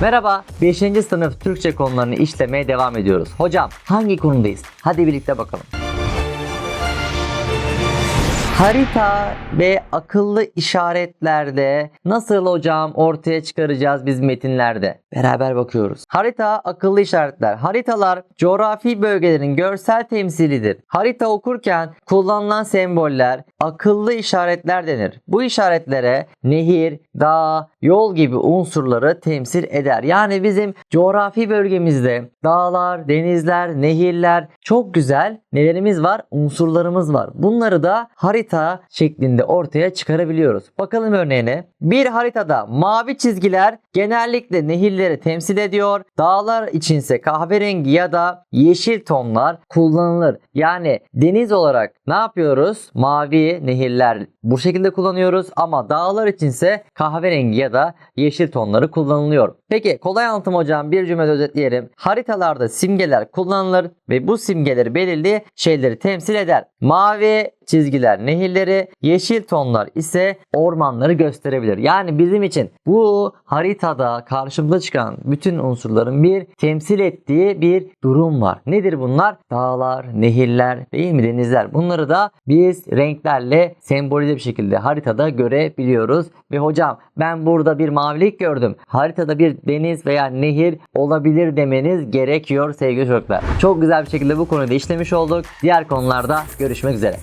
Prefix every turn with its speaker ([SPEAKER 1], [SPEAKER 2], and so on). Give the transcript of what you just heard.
[SPEAKER 1] Merhaba, 5. sınıf Türkçe konularını işlemeye devam ediyoruz. Hocam hangi konudayız? Hadi birlikte bakalım. Harita ve akıllı işaretlerde nasıl hocam ortaya çıkaracağız biz metinlerde? Beraber bakıyoruz. Harita, akıllı işaretler. Haritalar coğrafi bölgelerin görsel temsilidir. Harita okurken kullanılan semboller akıllı işaretler denir. Bu işaretlere nehir, dağ, yol gibi unsurları temsil eder. Yani bizim coğrafi bölgemizde dağlar, denizler, nehirler çok güzel nelerimiz var? Unsurlarımız var. Bunları da harita şeklinde ortaya çıkarabiliyoruz. Bakalım örneğine. Bir haritada mavi çizgiler genellikle nehirleri temsil ediyor. Dağlar içinse kahverengi ya da yeşil tonlar kullanılır. Yani deniz olarak ne yapıyoruz? Mavi nehirler bu şekilde kullanıyoruz ama dağlar içinse kahverengi ya da yeşil tonları kullanılıyor. Peki kolay anlatım hocam bir cümle özetleyelim. Haritalarda simgeler kullanılır ve bu simgeleri belirli şeyleri temsil eder. Mavi çizgiler nehirleri, yeşil tonlar ise ormanları gösterebilir. Yani bizim için bu haritada karşımıza çıkan bütün unsurların bir temsil ettiği bir durum var. Nedir bunlar? Dağlar, nehirler, değil mi denizler? Bunları da biz renklerle sembolize bir şekilde haritada görebiliyoruz. Ve hocam ben burada bir mavilik gördüm. Haritada bir deniz veya nehir olabilir demeniz gerekiyor sevgili çocuklar. Çok güzel bir şekilde bu konuyu da işlemiş olduk. Diğer konularda görüşmek üzere.